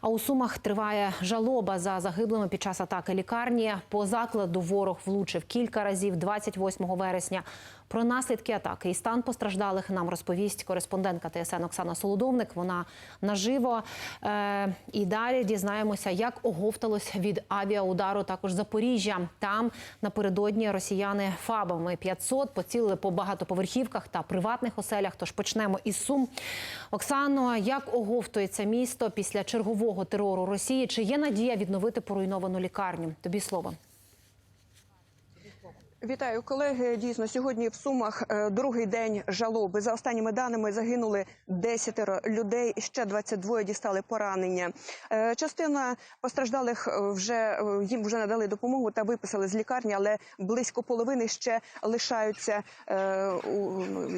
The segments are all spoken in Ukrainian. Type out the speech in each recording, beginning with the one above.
А у Сумах триває жалоба за загиблими під час атаки лікарні. По закладу ворог влучив кілька разів 28 вересня. Про наслідки атаки і стан постраждалих нам розповість кореспондентка ТСН Оксана Солодовник. Вона наживо. Е, і далі дізнаємося, як оговталось від авіаудару також Запоріжжя. Там напередодні росіяни фабами 500 поцілили по багатоповерхівках та приватних оселях. Тож почнемо із Сум. Оксано, як оговтується місто після чергового терору Росії? Чи є надія відновити поруйновану лікарню? Тобі слово. Вітаю, колеги. Дійсно, сьогодні в Сумах е, другий день жалоби. За останніми даними загинули 10 людей, ще 22 дістали поранення. Е, Частина постраждалих е, вже їм вже надали допомогу та виписали з лікарні, але близько половини ще лишаються. е,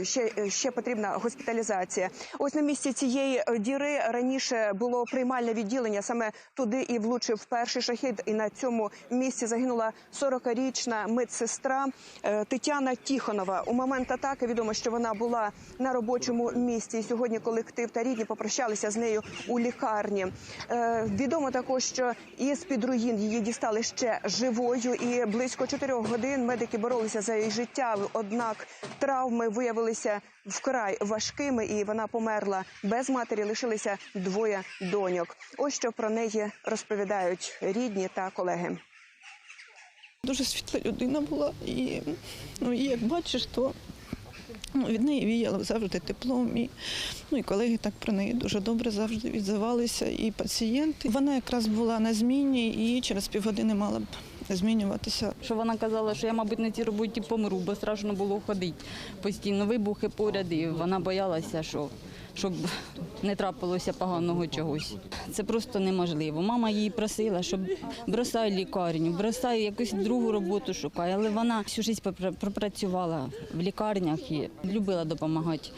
Ще, ще потрібна госпіталізація. Ось на місці цієї діри раніше було приймальне відділення. Саме туди і влучив перший шахід. І на цьому місці загинула 40-річна медсестра е, Тетяна Тіхонова. У момент атаки відомо, що вона була на робочому місці. І сьогодні колектив та рідні попрощалися з нею у лікарні. Е, Відомо також, що із під руїн її дістали ще живою, і близько 4 годин медики боролися за її життя. Однак травми виявилися вкрай важкими, і вона померла без матері. Лишилися двоє доньок. Ось що про неї розповідають рідні та колеги. Дуже світла людина була, і, ну, і як бачиш, то ну, від неї віяло завжди теплом. І, ну, і колеги так про неї дуже добре завжди відзивалися, і пацієнти. Вона якраз була на зміні і через півгодини мала б змінюватися. Що вона казала, що я, мабуть, на цій роботі помру, бо страшно було ходити. Постійно вибухи поряд, і вона боялася, що щоб не трапилося поганого чогось. Це просто неможливо. Мама її просила, щоб бросай лікарню, бросай якусь другу роботу шукай. Але вона всю життя пропра- пропрацювала в лікарнях і любила допомагати.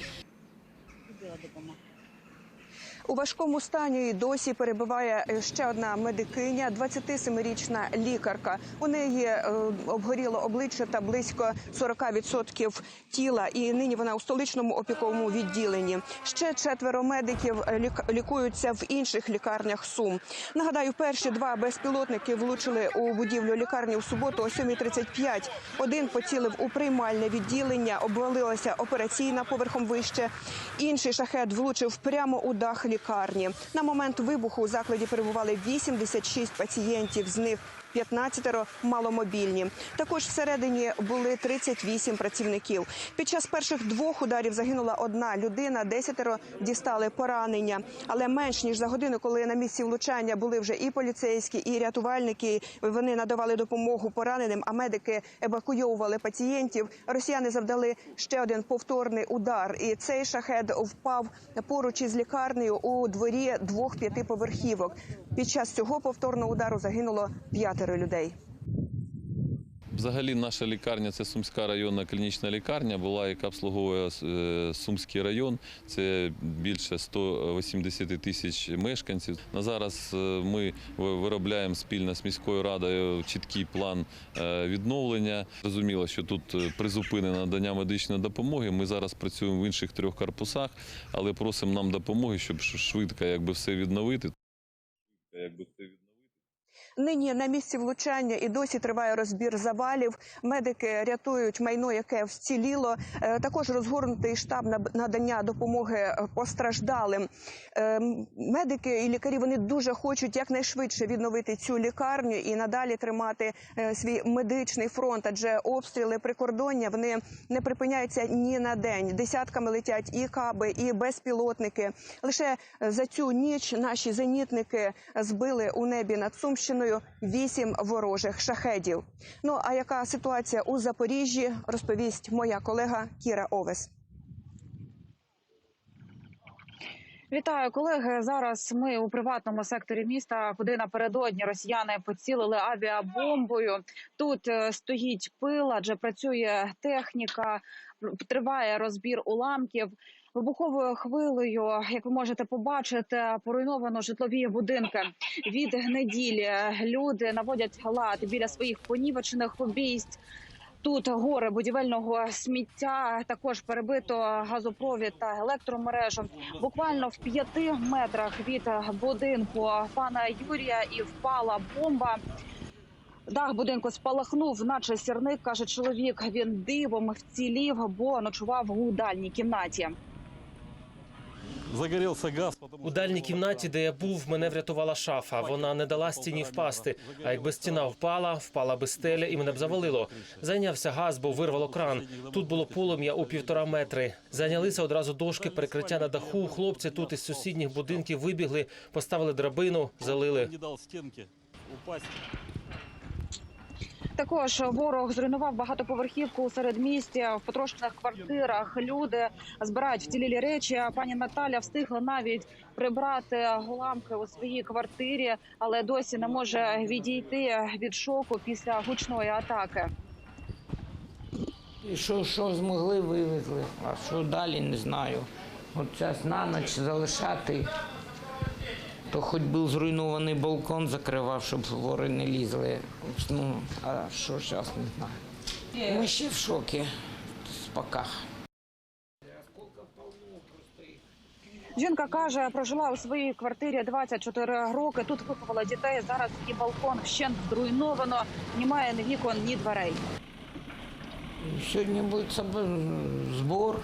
У важкому стані і досі перебуває е, ще одна медикиня, 27-річна лікарка. У неї е, обгоріло обличчя та близько 40% тіла. І нині вона у столичному опіковому відділенні. Ще четверо медиків е, лікуються в інших лікарнях Сум. Нагадаю, перші два безпілотники влучили у будівлю лікарні у суботу о 7.35. Один поцілив у приймальне відділення, обвалилася операційна поверхом вище. Інший шахет влучив прямо у дах лікарні. На момент вибуху у закладі перебували 86 пацієнтів, з них 15 маломобільні. Також всередині були 38 працівників. Під час перших двох ударів загинула одна людина, 10 дістали поранення. Але менш ніж за годину, коли на місці влучання були вже і поліцейські, і рятувальники, вони надавали допомогу пораненим, а медики евакуйовували пацієнтів. Росіяни завдали ще один повторний удар, і цей шахет впав поруч із лікарнею у дворі двох п'ятиповерхівок. Під час цього повторного удару загинуло п'ятеро людей. Взагалі, наша лікарня це Сумська районна клінічна лікарня, була, яка обслуговує е, Сумський район. Це більше 180 тисяч мешканців. На зараз е, ми виробляємо спільно з міською радою чіткий план е, відновлення. Зрозуміло, що тут призупинено надання медичної допомоги. Ми зараз працюємо в інших трьох корпусах, але просимо нам допомоги, щоб швидко якби все відновити. Якби відновити. Нині на місці влучання і досі триває розбір завалів. Медики рятують майно, яке вціліло. Е, Також розгорнутий штаб на надання допомоги е, постраждалим. Е, Медики і лікарі вони дуже хочуть якнайшвидше відновити цю лікарню і надалі тримати свій медичний фронт. Адже обстріли прикордоння вони не припиняються ні на день. Десятками летять і каби, і безпілотники. Лише за цю ніч наші зенітники збили у небі над Сумщиною вісім ворожих шахедів. Ну а яка ситуація у Запоріжжі, розповість моя колега Кіра Овес. Вітаю, колеги. Зараз ми у приватному секторі міста, куди напередодні росіяни поцілили авіабомбою. Тут е, стоїть пил, адже працює техніка, триває розбір уламків. Вибуховою хвилею, як ви можете побачити, поруйновано житлові будинки. Від неділі люди наводять лад біля своїх понівечених обійсть. Тут гори будівельного сміття, також перебито газопровід та електромережу. Буквально в п'яти метрах від будинку пана Юрія і впала бомба. Дах будинку спалахнув, наче сірник, каже чоловік. Він дивом вцілів, бо ночував у дальній кімнаті. Загорелся газ. У дальній кімнаті, де я був, мене врятувала шафа. Вона не дала стіні впасти. А якби стіна впала, впала би стеля і мене б завалило. Зайнявся газ, бо вирвало кран. Тут було полум'я у півтора метри. Зайнялися одразу дошки перекриття на даху. Хлопці тут із сусідніх будинків вибігли, поставили драбину, залили. Також ворог зруйнував багатоповерхівку у середмісті в потрощених квартирах. Люди збирають вцілілі речі. Пані Наталя встигла навіть прибрати уламки у своїй квартирі, але досі не може відійти від шоку після гучної атаки. І що, що змогли, вивезли. А що далі, не знаю. От зараз на ніч залишати, то хоч би зруйнований балкон закривав, щоб вори не лізли. Ну, а що зараз, не знаю. Ми ще в шокі. Пока. Жінка каже, прожила у своїй квартирі 24 роки. Тут виховала дітей. Зараз її балкон вщент зруйновано. Немає ні вікон, ні дверей. Сьогодні буде збор.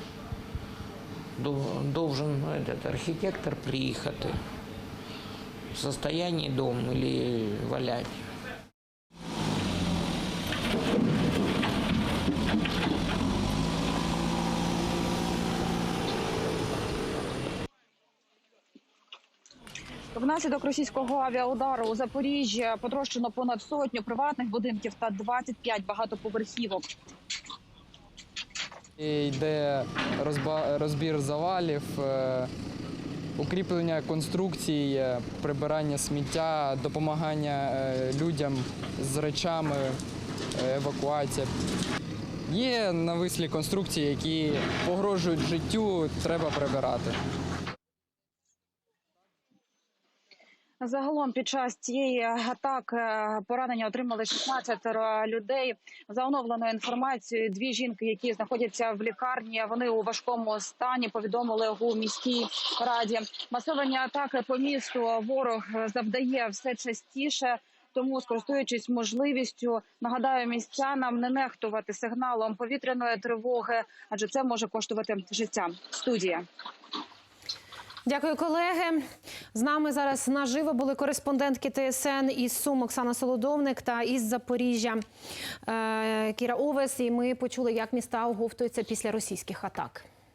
Должен этот, архітектор приїхати. В состоянии дом или валять. Внаслідок російського авіаудару у Запоріжжі потрощено понад сотню приватних будинків та 25 багатоповерхівок. Йде розба- розбір завалів, е, укріплення конструкцій, е, прибирання сміття, допомагання е, людям з речами, е, евакуація. Є навислі конструкції, які погрожують життю, треба прибирати. Загалом під час цієї атаки поранення отримали 16 людей. За оновленою інформацією, дві жінки, які знаходяться в лікарні, вони у важкому стані. Повідомили у міській раді. Масовані атаки по місту ворог завдає все частіше. Тому, скористуючись можливістю, нагадаю містянам не нехтувати сигналом повітряної тривоги, адже це може коштувати життя. Студія. Дякую, колеги. З нами зараз наживо були кореспондентки ТСН із Сум Оксана Солодовник та із Запоріжжя е, Кіра Овес. І ми почули, як міста оговтуються після російських атак.